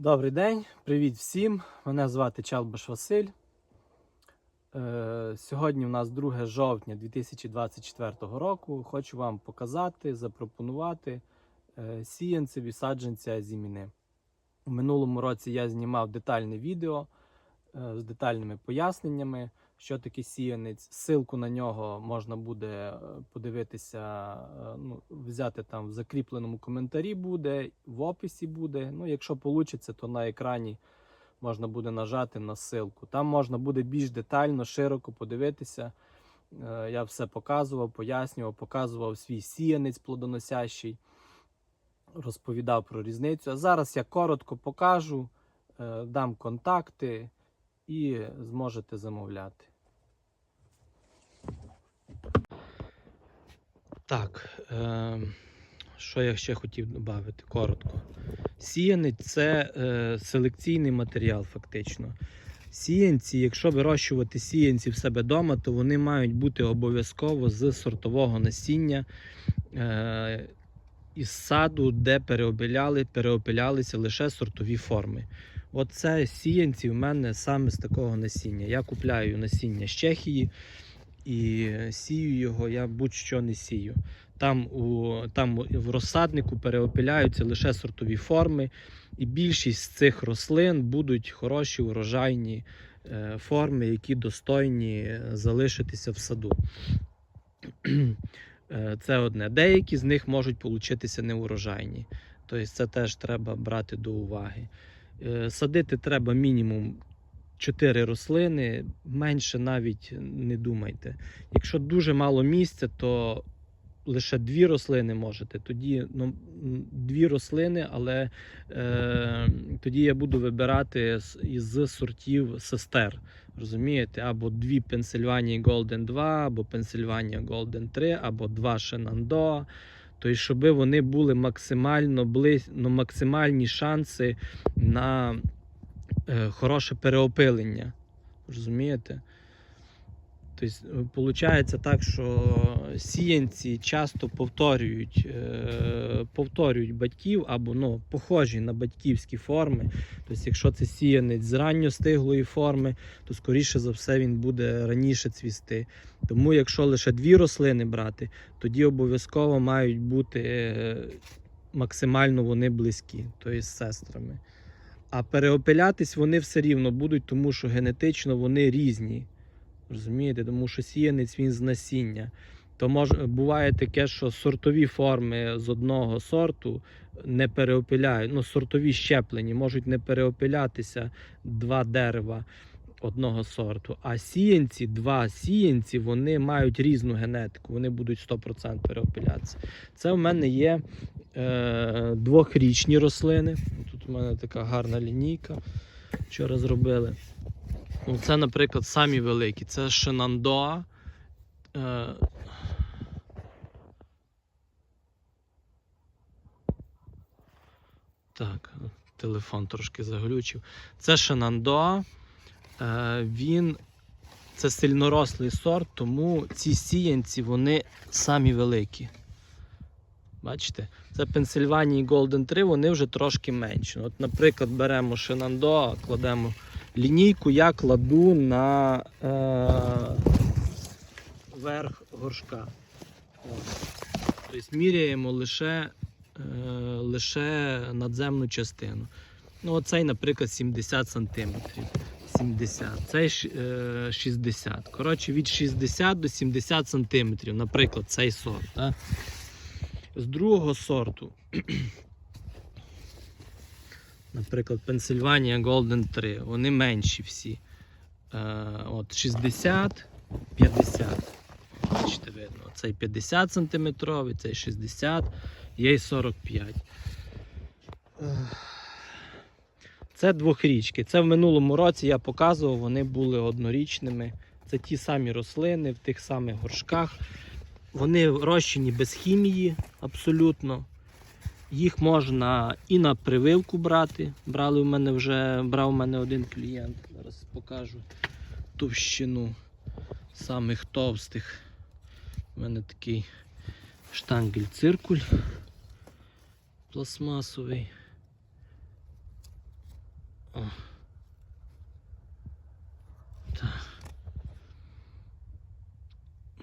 Добрий день, привіт всім. Мене звати Чалбаш Василь. Е, Сьогодні у нас 2 жовтня 2024 року. Хочу вам показати, запропонувати е, сіянцеві саджанця зіміни. У минулому році я знімав детальне відео е, з детальними поясненнями, що таке сіянець. Силку на нього можна буде е, подивитися, е, ну, взяти там в закріпленому коментарі буде, в описі буде. Ну, якщо вийде, то на екрані можна буде нажати на ссылку. Там можна буде більш детально, широко подивитися. Е, Я все показував, пояснював, показував свій сіянець плодоносящий, розповідав про різницю. А зараз я коротко покажу, дам контакти і зможете замовляти. Так, е, що я ще хотів додати коротко. Сіянець це е, селекційний матеріал, фактично. Сіянці, якщо вирощувати сіянці в себе вдома, то вони мають бути обов'язково з сортового насіння е, із саду, де переопиляли, переопилялися лише сортові форми. Оце сіянці в мене саме з такого насіння. Я купляю насіння з Чехії і сію його, я будь-що не сію. Там, у, там в розсаднику переопиляються лише сортові форми, і більшість з цих рослин будуть хороші урожайні е, форми, які достойні залишитися в саду. Е, Це одне. Деякі з них можуть получитися неурожайні. Тобто це теж треба брати до уваги. Е, Садити треба мінімум 4 рослини, менше навіть не думайте. Якщо дуже мало місця, то лише дві рослини можете. Тоді ну, дві рослини, але е, тоді я буду вибирати із сортів сестер. Розумієте? Або дві Pennsylvania Golden 2, або Pennsylvania Golden 3, або два Shenandoah. Тобто, щоб вони були максимально близь, ну, максимальні шанси на е, хороше переопилення. Розумієте? Тобто, виходить так, що сіянці часто повторюють, е, повторюють батьків або ну, похожі на батьківські форми. Тобто, якщо це сіянець з ранньостиглої форми, то скоріше за все він буде раніше цвісти. Тому, якщо лише дві рослини брати, тоді обов'язково мають бути е, максимально вони близькі, тобто з сестрами. А переопилятись вони все рівно будуть, тому що генетично вони різні. Розумієте, тому що сіянець він з насіння. То може буває таке, що сортові форми з одного сорту не переопиляють. Ну, сортові щеплені можуть не переопилятися два дерева одного сорту. А сіянці, два сіянці, вони мають різну генетику, вони будуть 100% переопилятися. Це в мене є е, двохрічні рослини. Тут у мене така гарна лінійка. Вчора зробили. Ну, Це, наприклад, самі великі. Це Шинандоа. Е... Так, телефон трошки заглючив. Це Шинандоа. Е, він це сильнорослий сорт, тому ці сіянці вони самі великі. Бачите? Це Pennsylvania Golden 3, вони вже трошки менші. От, наприклад, беремо Шинандоа, кладемо лінійку я кладу на е, верх горшка. Тобто міряємо лише, е, лише надземну частину. Ну, оцей, наприклад, 70 см. 70, цей е, 60. Коротше, від 60 до 70 см, наприклад, цей сорт. Да? З другого сорту наприклад, Pennsylvania Golden 3, вони менші всі. Е, от 60, 50. Бачите, видно. Цей 50 см, цей 60, є й 45. Е, Це двохрічки. Це в минулому році я показував, вони були однорічними. Це ті самі рослини в тих самих горшках. Вони розчині без хімії абсолютно. Їх можна і на прививку брати. Брали в мене вже, брав у мене один клієнт. Зараз покажу товщину самих товстих. У мене такий штангель-циркуль пластмасовий. О. Так.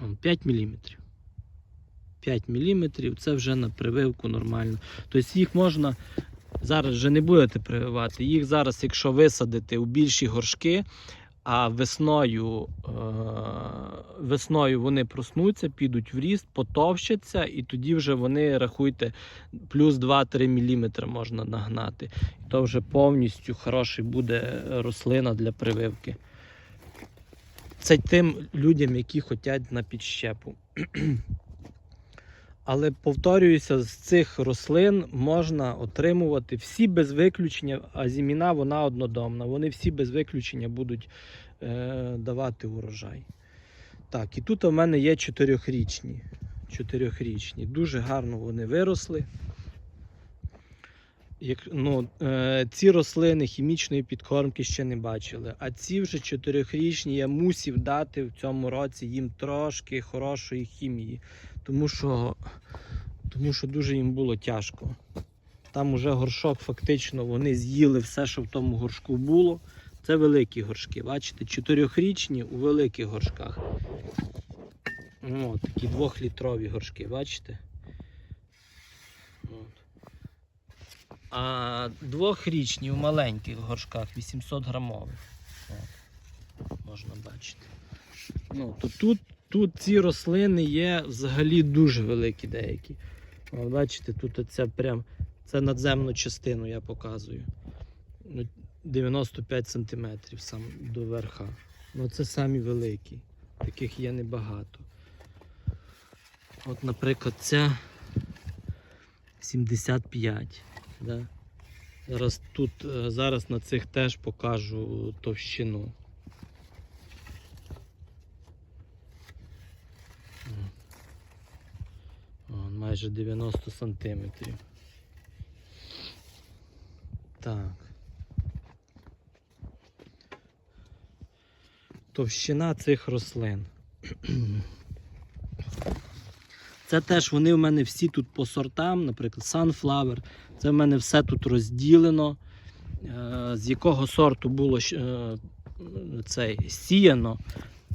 Вон, 5 мм. 5 мм це вже на прививку нормально. Тобто їх можна зараз вже не будете прививати. Їх зараз, якщо висадити у більші горшки, а весною, е- весною вони проснуться, підуть в ріст, потовщаться, і тоді вже вони, рахуйте, плюс 2-3 мм можна нагнати. І то вже повністю хороший буде рослина для прививки. Це тим людям, які хочуть на підщепу. Але повторююся, з цих рослин можна отримувати всі без виключення, а зіміна вона однодомна. Вони всі без виключення будуть е, давати урожай. Так, і тут у мене є чотирьохрічні. Чотирьохрічні. Дуже гарно вони виросли. Як, ну, е, ці рослини хімічної підкормки ще не бачили. А ці вже чотирьохрічні я мусів дати в цьому році їм трошки хорошої хімії. Тому що, тому що дуже їм було тяжко. Там уже горшок, фактично, вони з'їли все, що в тому горшку було. Це великі горшки. Бачите, чотирьохрічні у великих горшках. О, такі двохлітрові горшки, бачите? От. А двохрічні у маленьких горшках 800 грамових. От. Можна бачити. Ну, то тут, тут ці рослини є взагалі дуже великі деякі. От, бачите, тут оця прям це надземну частину я показую. Ну, 95 см сам до верха. Ну, це самі великі. Таких є небагато. От, наприклад, ця 75. Да? Зараз тут, е, зараз на цих теж покажу товщину. Майже 90 сантиметрів. Так. Товщина цих рослин. Це теж вони в мене всі тут по сортам, наприклад, Sunflower. Це в мене все тут розділено. Е, З якого сорту було е, цей, сіяно.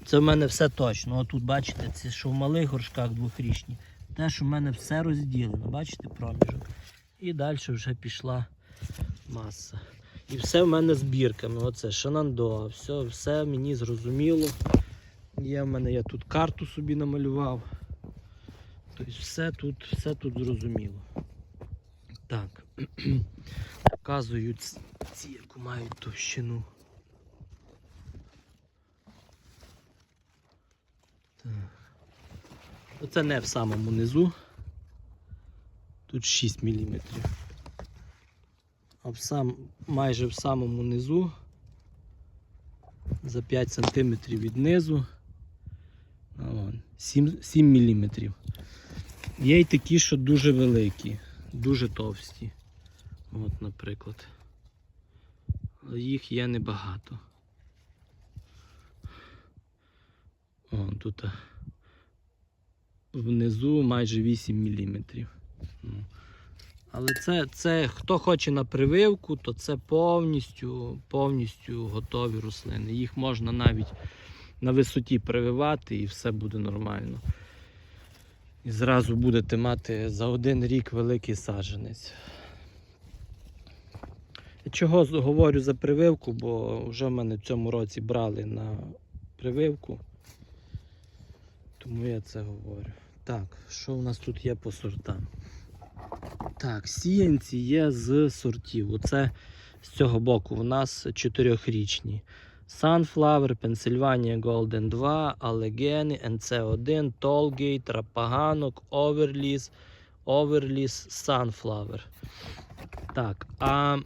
Це в мене все точно. От тут бачите, це що в малих горшках двохрічні. Теж у мене все розділено. Бачите проміжок. І далі вже пішла маса. І все в мене збірками. Оце Шанандоа, все, все мені зрозуміло. Є в мене, я тут карту собі намалював. Тобто все тут, все тут зрозуміло. Так. Показую ці, яку мають товщину. Оце не в самому низу. Тут 6 мм. А в сам, майже в самому низу. За 5 см від низу. 7, 7 мм. Є й такі, що дуже великі, дуже товсті. От, наприклад. Але їх є небагато. О, тут внизу майже 8 мм. Ну. Але це, це хто хоче на прививку, то це повністю, повністю готові рослини. Їх можна навіть на висоті прививати і все буде нормально. І зразу будете мати за один рік великий саджанець. Чого говорю за прививку, бо вже в мене в цьому році брали на прививку. Тому я це говорю. Так, що у нас тут є по сортам? Так, сіянці є з сортів. Оце з цього боку у нас чотирьохрічні. Sunflower, Pennsylvania Golden 2, Allegheny, NC1, Tollgate, Рапаганок, Overlease, Overlease, Sunflower. Так, а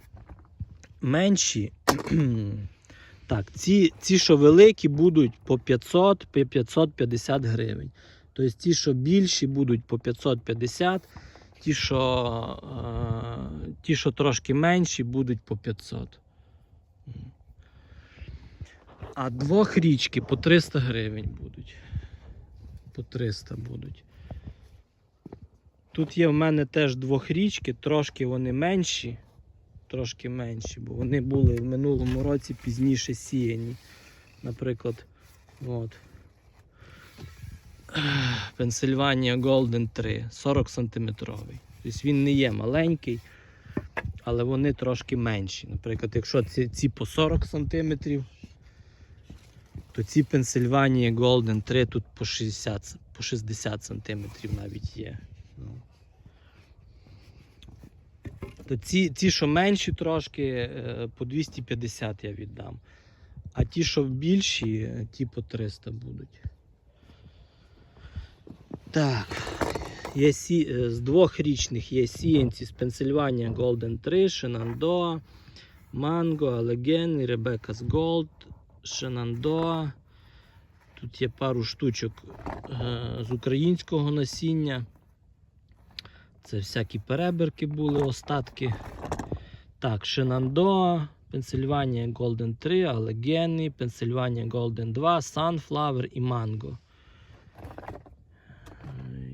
менші. Так, ці, ці, що великі, будуть по 500 по 550 гривень. Тобто ті, що більші, будуть по 550, ті, що, е, ті, що трошки менші, будуть по 500. А двохрічки по 300 гривень будуть. По 300 будуть. Тут є в мене теж двохрічки, трошки вони менші. Трошки менші, бо вони були в минулому році пізніше сіяні. Наприклад, от. Пенсильванія Golden 3, 40 сантиметровий. Тобто він не є маленький, але вони трошки менші. Наприклад, якщо ці, ці по 40 сантиметрів, то ці Пенсильванія Golden 3 тут по 60, по 60 сантиметрів навіть є. Ну. То ці, ці, що менші трошки, е, по 250 я віддам. А ті, що більші, ті по 300 будуть. Так. Є сі... е, з двохрічних є сіянці з Пенсильванія Golden 3, Shenandoah, Mango, Allegheny, Rebecca's Gold, Shenandoah. Тут є пару штучок е, з українського насіння. Це всякі перебірки були, остатки. Так, Shenandoah, Пенсильванія Golden 3, Allegheny, Пенсильванія Golden 2, Sunflower і Mango.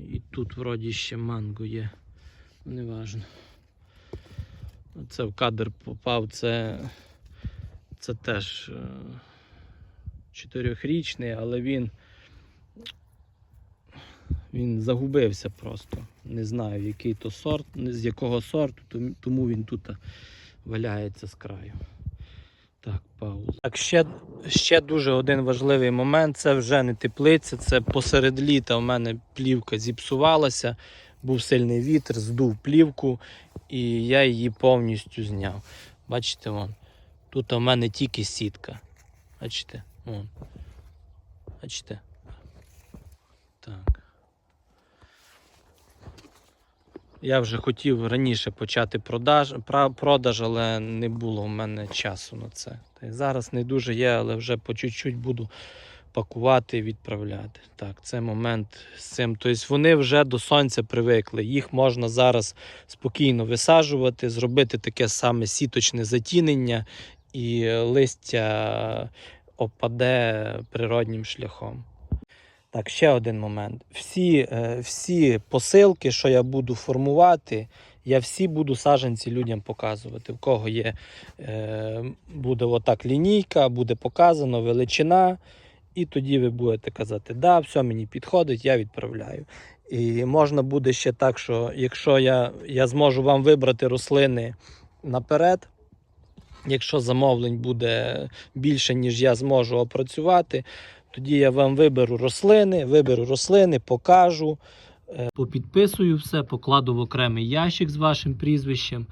І тут вроді ще манго є. Неважно. Це в кадр попав, це, це теж е, чотирьохрічний, але він, він загубився просто. Не знаю, який то сорт, з якого сорту, тому він тут валяється з краю. Так, пауза. Так, ще, ще дуже один важливий момент. Це вже не теплиця, це посеред літа у мене плівка зіпсувалася, був сильний вітер, здув плівку, і я її повністю зняв. Бачите, вон. Тут у мене тільки сітка. Бачите? Вон. Бачите? Так. Я вже хотів раніше почати продаж, продаж, але не було в мене часу на це. Та й зараз не дуже є, але вже по чуть-чуть буду пакувати і відправляти. Так, це момент з цим. Тобто вони вже до сонця привикли. Їх можна зараз спокійно висаджувати, зробити таке саме сіточне затінення, і листя опаде природнім шляхом. Так, ще один момент. Всі, е, всі посилки, що я буду формувати, я всі буду саджанці людям показувати. В кого є, е, буде отак лінійка, буде показано величина, і тоді ви будете казати, да, все мені підходить, я відправляю. І можна буде ще так, що якщо я, я зможу вам вибрати рослини наперед, якщо замовлень буде більше, ніж я зможу опрацювати, тоді я вам виберу рослини, виберу рослини, покажу. е, Попідписую все, покладу в окремий ящик з вашим прізвищем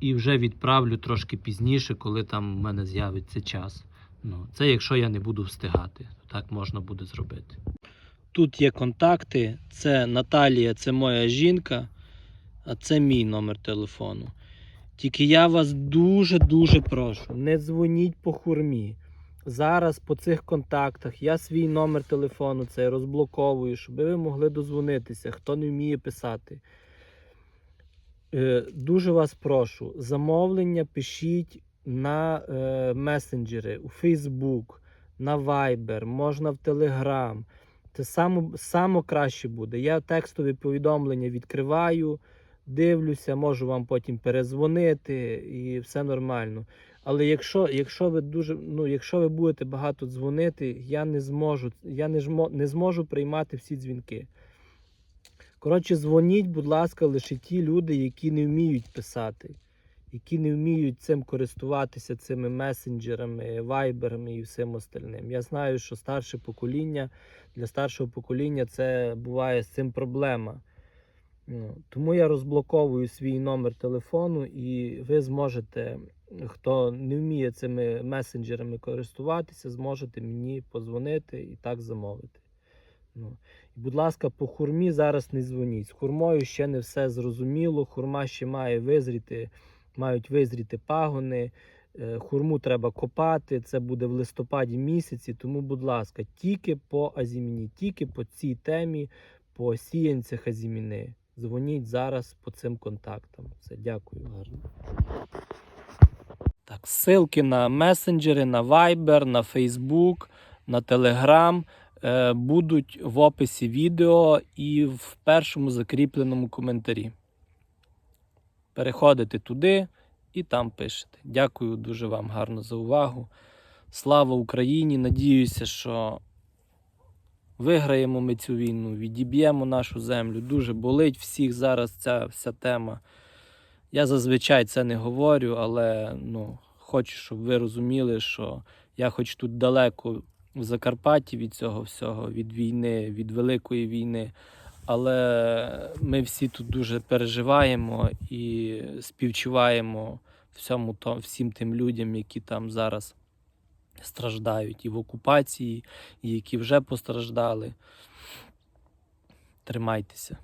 і вже відправлю трошки пізніше, коли там в мене з'явиться час. Ну, це якщо я не буду встигати, так можна буде зробити. Тут є контакти. Це Наталія, це моя жінка, а це мій номер телефону. Тільки я вас дуже-дуже прошу, не дзвоніть по хурмі. Зараз по цих контактах я свій номер телефону цей розблоковую, щоб ви могли дозвонитися, хто не вміє писати. Е, дуже вас прошу, замовлення пишіть на е, месенджери, у Facebook, на Viber, можна в Telegram. Це само, само краще буде. Я текстові повідомлення відкриваю, дивлюся, можу вам потім перезвонити і все нормально. Але якщо, якщо ви дуже, ну, якщо ви будете багато дзвонити, я не зможу, я не, жмо, не зможу приймати всі дзвінки. Коротше, дзвоніть, будь ласка, лише ті люди, які не вміють писати, які не вміють цим користуватися, цими месенджерами, вайберами і всім остальним. Я знаю, що старше покоління, для старшого покоління це буває з цим проблема. Ну, Тому я розблоковую свій номер телефону, і ви зможете, хто не вміє цими месенджерами користуватися, зможете мені подзвонити і так замовити. Ну. І, будь ласка, по хурмі зараз не дзвоніть. З хурмою ще не все зрозуміло. Хурма ще має визріти, мають визріти пагони. Е, Хурму треба копати. Це буде в листопаді місяці. Тому, будь ласка, тільки по азіміні, тільки по цій темі, по сіянцях азіміни. Дзвоніть зараз по цим контактам. Все, дякую. Гарно. Так, ссылки на месенджери, на Viber, на Facebook, на Telegram е, будуть в описі відео і в першому закріпленому коментарі. Переходите туди і там пишете. Дякую дуже вам гарно за увагу. Слава Україні! Надіюся, що виграємо ми цю війну, відіб'ємо нашу землю. Дуже болить всіх зараз ця вся тема. Я зазвичай це не говорю, але ну, хочу, щоб ви розуміли, що я хоч тут далеко в Закарпатті від цього всього, від війни, від великої війни. Але ми всі тут дуже переживаємо і співчуваємо всьому всім тим людям, які там зараз страждають і в окупації, і які вже постраждали. Тримайтеся.